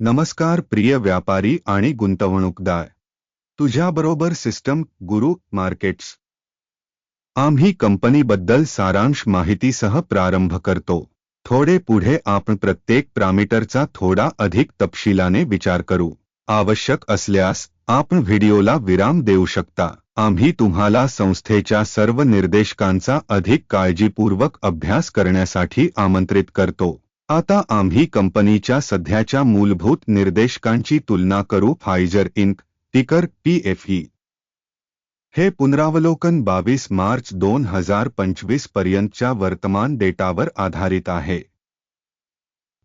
नमस्कार प्रिय व्यापारी आणि गुंतवणूकदार. तुझ्याबरोबर सिस्टम गुरु मार्केट्स आम्ही कंपनीबद्दल सारांश माहितीसह प्रारंभ करतो. थोडे पुढे आपण प्रत्येक प्रामीटरचा थोडा अधिक तपशिलाने विचार करू. आवश्यक असल्यास आपण व्हिडिओला विराम देऊ शकता. आम्ही तुम्हाला संस्थेच्या सर्व निर्देशकांचा अधिक काळजीपूर्वक अभ्यास करण्यासाठी आमंत्रित करतो. आता आम्ही कंपनीच्या सध्याच्या मूलभूत निर्देशकांची तुलना करू फायझर इंक टिकर पीएफई हे पुनरावलोकन बावीस मार्च दोन हजार पंचवीस पर्यंतच्या वर्तमान डेटावर आधारित आहे.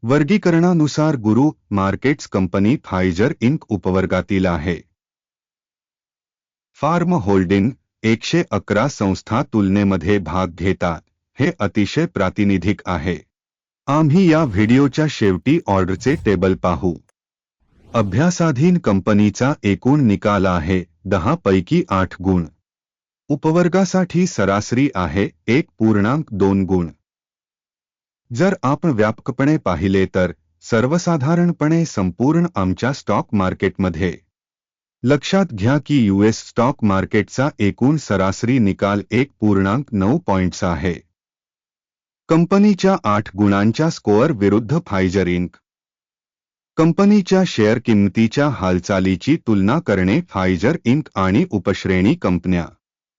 वर्गीकरणानुसार Guru markets company Pfizer Inc उपवर्गातील आहे. फार्म होल्डिंग एकशे अकरा संस्था तुलनेमध्ये भाग घेतात. हे अतिशय प्रातिनिधिक आहे. आम्ही या व्हिडिओच्या शेवटी ऑर्डरचे टेबल पाहू. अभ्यासाधीन कंपनीचा एकूण निकाल आहे दहा पैकी आठ गुण. उपवर्गासाठी सरासरी आहे एक पूर्णांक दोन गुण. जर आपण व्यापकपणे पाहिले तर सर्वसाधारणपणे संपूर्ण आमच्या स्टॉक मार्केटमध्ये. लक्षात घ्या की यूएस स्टॉक मार्केटचा एकूण सरासरी निकाल एक पूर्णांक नऊ पॉईंट्स आहे. कंपनीच्या आठ गुणांच्या स्कोअर विरुद्ध फायजर इंक कंपनीच्या शेअर किंमतीच्या हालचालीची तुलना करणे फायझर इंक आणि उपश्रेणी कंपन्या.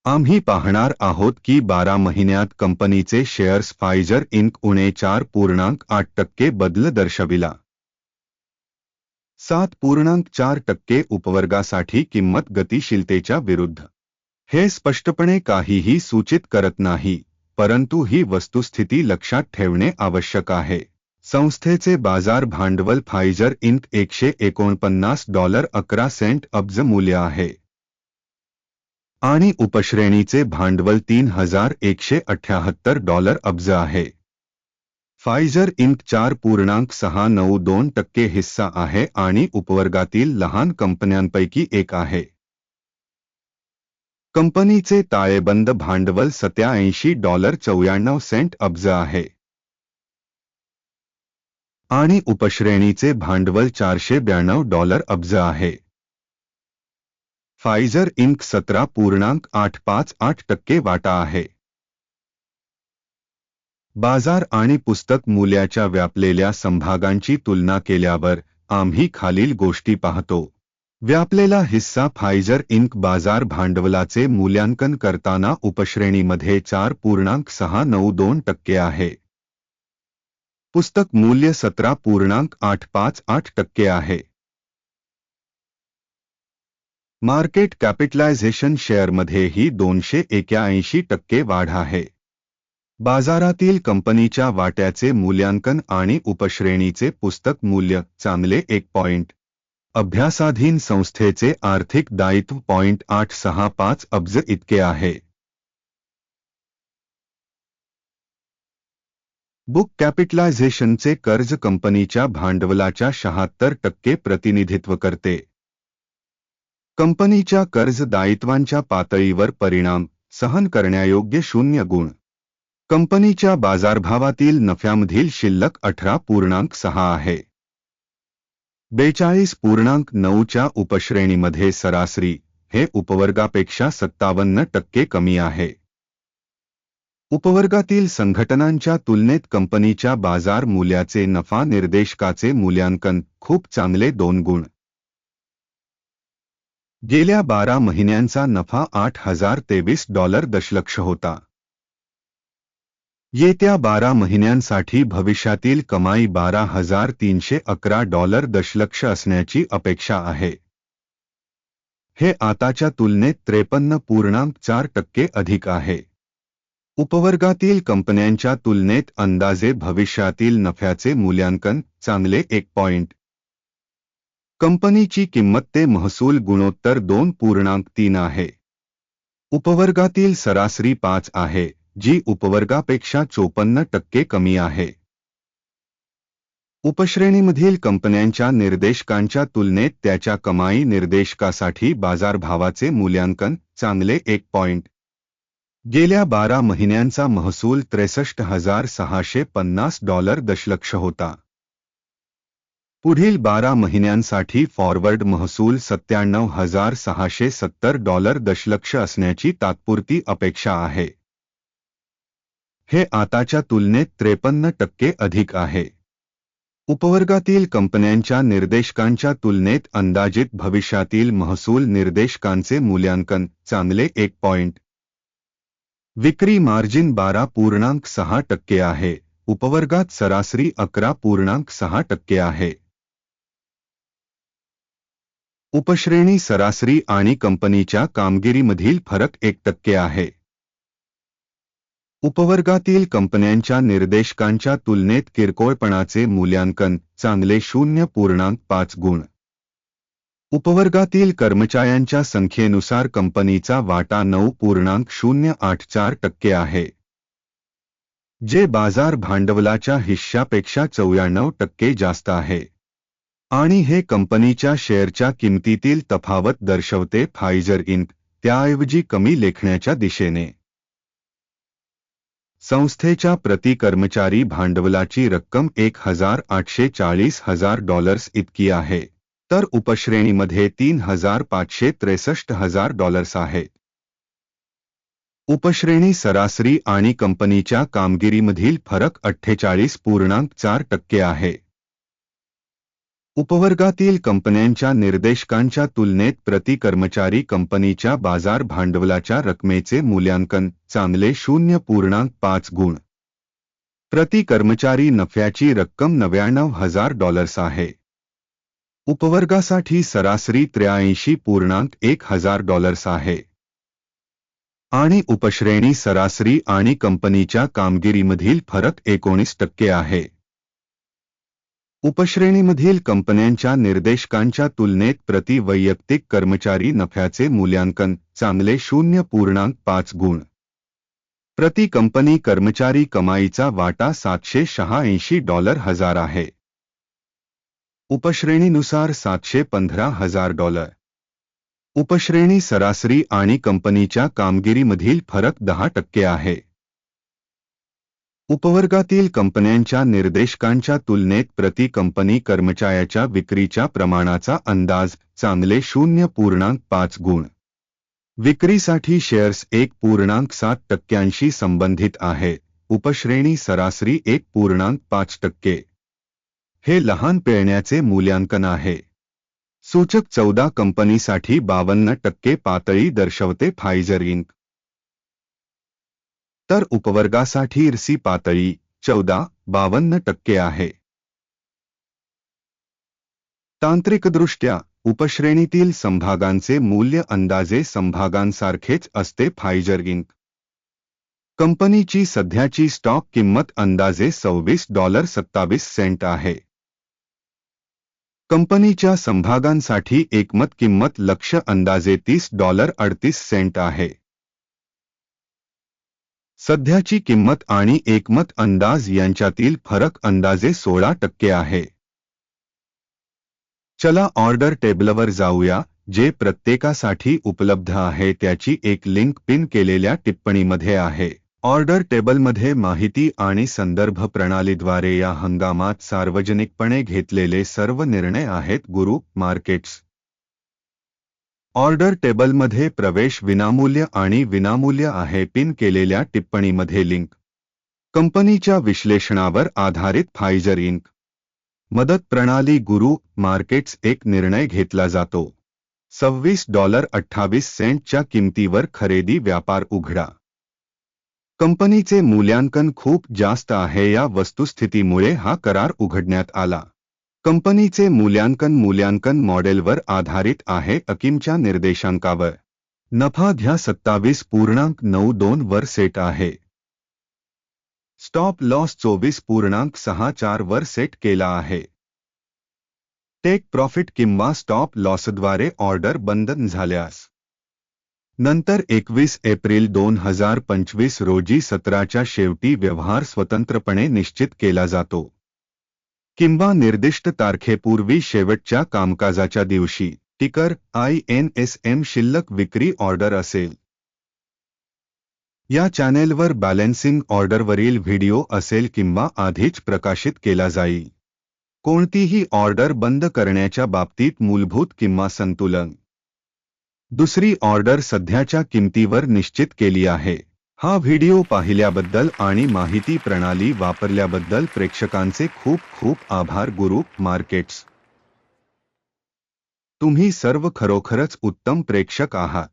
आम्ही पाहणार आहोत की बारा महिन्यात कंपनीचे शेअर्स फायजर इंक उणे चार पूर्णांक आठ टक्के बदल दर्शविला. सात पूर्णांक चार टक्के उपवर्गासाठी किंमत गतिशीलतेच्या विरुद्ध. हे स्पष्टपणे काहीही सूचित करत नाही. परंतु ही वस्तुस्थिती लक्षात ठेवणे आवश्यक आहे. संस्थेचे बाजार भांडवल फायझर इंक एकशे एकोणपन्नास डॉलर अकरा सेंट अब्ज मूल्य आहे. आणि उपश्रेणीचे भांडवल तीन हजार एकशे अठ्याहत्तर डॉलर अब्ज आहे. फायझर इंक चार पूर्णांक सहा नऊ दोन टक्के हिस्सा आहे आणि उपवर्गातील लहान कंपन्यांपैकी एक आहे. कंपनीचे ताळेबंद भांडवल सत्याऐंशी डॉलर चौऱ्याण्णव सेंट अब्ज आहे. आणि उपश्रेणीचे भांडवल चारशे ब्याण्णव डॉलर अब्ज आहे. फायझर इंक सतरा पूर्णांक आठ पाच आठ टक्के वाटा आहे. बाजार आणि पुस्तक मूल्याच्या व्यापलेल्या संभागांची तुलना केल्यावर आम्ही खालील गोष्टी पाहतो. व्यापलेला हिस्सा फायझर इंक बाजार भांडवलाचे मूल्यांकन करताना उपश्रेणीमध्ये चार पूर्णांक सहा नऊ दोन टक्के आहे. पुस्तक मूल्य सतरा पूर्णांक आठ पाच आठ टक्के आहे. मार्केट कॅपिटलायझेशन शेअरमध्येही दोनशे एक्याऐंशी टक्के वाढ आहे. बाजारातील कंपनीच्या वाट्याचे मूल्यांकन आणि उपश्रेणीचे पुस्तक मूल्य चांगले एक पॉइंट अभ्यासाधीन संस्थेचे आर्थिक दायित्व पॉइंट आठ सहा पाच अब्ज इतके आहे. बुक कॅपिटलायझेशनचे कर्ज कंपनीच्या भांडवलाच्या शहात्तर टक्के प्रतिनिधित्व करते. कंपनीच्या कर्ज दायित्वांच्या पातळीवर परिणाम सहन करण्यायोग्य शून्य गुण. कंपनीच्या बाजारभावातील नफ्यामधील शिल्लक अठरा पूर्णांक सहा आहे. बेचाळीस पूर्णांक नऊच्या उपश्रेणीमध्ये सरासरी हे उपवर्गापेक्षा सत्तावन्न टक्के कमी आहे. उपवर्गातील संघटनांच्या तुलनेत कंपनीच्या बाजार मूल्याचे नफा निर्देशकाचे मूल्यांकन खूप चांगले दोन गुण. गेल्या बारा महिन्यांचा नफा आठ हजार तेवीस डॉलर दशलक्ष होता. येत्या बारा महिन्यांसाठी भविष्यातील कमाई बारा हजार तीनशे अकरा डॉलर दशलक्ष असण्याची अपेक्षा आहे. हे आताच्या तुलनेत त्रेपन्न पूर्णांक चार टक्के अधिक आहे. उपवर्गातील कंपन्यांच्या तुलनेत अंदाजे भविष्यातील नफ्याचे मूल्यांकन चांगले एक पॉइंट. कंपनीची किंमत ते महसूल गुणोत्तर दोन पूर्णांक तीन आहे. उपवर्गातील सरासरी पाच आहे. जी उपवर्गापेक्षा चोपन्न टक्के कमी आहे. उपश्रेणीमधील कंपन्यांच्या निर्देशकांच्या तुलनेत त्याच्या कमाई निर्देशकासाठी बाजारभावाचे मूल्यांकन चांगले एक पॉइंट. गेल्या बारा महिन्यांचा महसूल त्रेसष्ट हजार सहाशे पन्नास डॉलर दशलक्ष होता. पुढील बारा महिन्यांसाठी फॉरवर्ड महसूल सत्त्याण्णव हजार सहाशे सत्तर डॉलर दशलक्ष असण्याची तात्पुरती अपेक्षा आहे. हे आताच्या तुलनेत त्रेपन्न टक्के अधिक आहे. उपवर्गातील कंपन्यांच्या निर्देशकांच्या तुलनेत अंदाजित भविष्यातील महसूल निर्देशकांचे मूल्यांकन चांगले एक पॉइंट विक्री मार्जिन बारा पूर्णांक सहा टक्के आहे. उपवर्गात सरासरी अकरा पूर्णांक सहा टक्के आहे. उपश्रेणी सरासरी आणि कंपनीच्या कामगिरीमधील फरक एक टक्के आहे. उपवर्गातील कंपन्यांच्या निर्देशकांच्या तुलनेत किरकोळपणाचे मूल्यांकन चांगले शून्य पूर्णांक पाच गुण. उपवर्गातील कर्मचाऱ्यांच्या संख्येनुसार कंपनीचा वाटा नऊ पूर्णांक शून्य आठ चार टक्के आहे. जे बाजार भांडवलाच्या हिश्श्यापेक्षा चौऱ्याण्णव टक्के जास्त आहे. आणि हे कंपनीच्या शेअरच्या किमतीतील तफावत दर्शवते फायझर इंक त्याऐवजी कमी लेखण्याच्या दिशेने. संस्थेच्या प्रति कर्मचारी भांडवलाची रक्कम एक हजार आठशे चाळीस हजार डॉलर्स इतकी आहे. तर उपश्रेणीमध्ये तीन हजार पाचशे त्रेसष्ट हजार डॉलर्स आहे. उपश्रेणी सरासरी आणि कंपनीच्या कामगिरीमधील फरक अठ्ठेचाळीस पूर्णांक चार टक्के आहे. उपवर्गातील कंपन्यांच्या निर्देशकांच्या तुलनेत प्रति कर्मचारी कंपनीच्या बाजार भांडवलाच्या रकमेचे मूल्यांकन चांगले शून्य पूर्णांक पाच गुण. प्रति कर्मचारी नफ्याची रक्कम नव्याण्णव हजार डॉलर्स आहे. उपवर्गासाठी सरासरी त्र्याऐंशी पूर्णांक एक हजार डॉलर्स आहे. आणि उपश्रेणी सरासरी आणि कंपनीच्या कामगिरीमधील फरक एकोणीस टक्के आहे. उपश्रेणीमधील कंपन्यांच्या निर्देशकांच्या तुलनेत प्रति वैयक्तिक कर्मचारी नफ्याचे मूल्यांकन चांगले शून्य पूर्णांक पाच गुण. प्रति कंपनी कर्मचारी कमाईचा वाटा सातशे शहाऐंशी डॉलर हजार आहे. उपश्रेणीनुसार सातशे पंधरा हजार डॉलर. उपश्रेणी सरासरी आणि कंपनीच्या कामगिरीमधील फरक दहा टक्के आहे. उपवर्गातील कंपन्यांच्या निर्देशकांच्या तुलनेत प्रति कंपनी कर्मचाऱ्याच्या विक्रीच्या प्रमाणाचा अंदाज चांगले शून्य पूर्णांक पाच गुण. विक्रीसाठी शेअर्स एक पूर्णांक सात टक्क्यांशी संबंधित आहे उपश्रेणी सरासरी एक पूर्णांक पाच टक्के. हे लहान पेळण्याचे मूल्यांकन आहे. सूचक चौदा कंपनीसाठी बावन्न टक्के पातळी दर्शवते फायझर इंक तर उपवर्गासाठी इरसी पातळी चौदा बावन्न टक्के आहे. तांत्रिकदृष्ट्या उपश्रेणीतील संभागांचे मूल्य अंदाजे संभागांसारखेच असते फायजर इंक कंपनीची सध्याची स्टॉक किंमत अंदाजे सव्वीस डॉलर सत्तावीस सेंट आहे. कंपनीच्या संभागांसाठी एकमत किंमत लक्ष अंदाजे तीस डॉलर अडतीस सेंट आहे. सध्याची किंमत आणि एकमत अंदाज यांच्यातील फरक अंदाजे सोळा टक्के आहे. चला ऑर्डर टेबलवर जाऊया जे प्रत्येकासाठी उपलब्ध आहे त्याची एक लिंक पिन केलेल्या टिप्पणीमध्ये आहे. ऑर्डर टेबलमध्ये माहिती आणि संदर्भ प्रणालीद्वारे या हंगामात सार्वजनिकपणे घेतलेले सर्व निर्णय आहेत गुरु मार्केट्स. ऑर्डर टेबलमध्ये प्रवेश विनामूल्य आणि विनामूल्य आहे पिन केलेल्या टिप्पणीमध्ये लिंक. कंपनीच्या विश्लेषणावर आधारित फायजर इंक मदत प्रणाली गुरु मार्केट्स एक निर्णय घेतला जातो. सव्वीस डॉलर अठ्ठावीस सेंटच्या किमतीवर खरेदी व्यापार उघडा. कंपनीचे मूल्यांकन खूप जास्त आहे या वस्तुस्थितीमुळे हा करार उघडण्यात आला. कंपनीचे मूल्यांकन मूल्यांकन मॉडेलवर आधारित आहे अकिमच्या निर्देशांकावर. नफा घ्या सत्तावीस पूर्णांक नऊ दोन वर सेट आहे. स्टॉप लॉस चोवीस पूर्णांक सहा चार वर सेट केला आहे. टेक प्रॉफिट किंवा स्टॉप लॉसद्वारे ऑर्डर बंद झाल्यास. नंतर एकवीस एप्रिल दोन हजार पंचवीस रोजी सत्राच्या शेवटी व्यवहार स्वतंत्रपणे निश्चित केला जातो. किंवा निर्दिष्ट तारखेपूर्वी शेवटच्या कामकाजाच्या दिवशी टिकर आय एन एस एम शिल्लक विक्री ऑर्डर असेल. या चॅनेलवर बॅलेन्सिंग ऑर्डरवरील व्हिडिओ असेल किंवा आधीच प्रकाशित केला जाईल. कोणतीही ऑर्डर बंद करण्याच्या बाबतीत मूलभूत किंवा संतुलन. दुसरी ऑर्डर सध्याच्या किमतीवर निश्चित केली आहे. हा व्हिडिओ पाहिल्याबद्दल आणि माहिती प्रणाली वापरल्याबद्दल प्रेक्षकांचे खूप खूप आभार गुरु मार्केट्स. तुम्ही सर्व खरोखरच उत्तम प्रेक्षक आहात.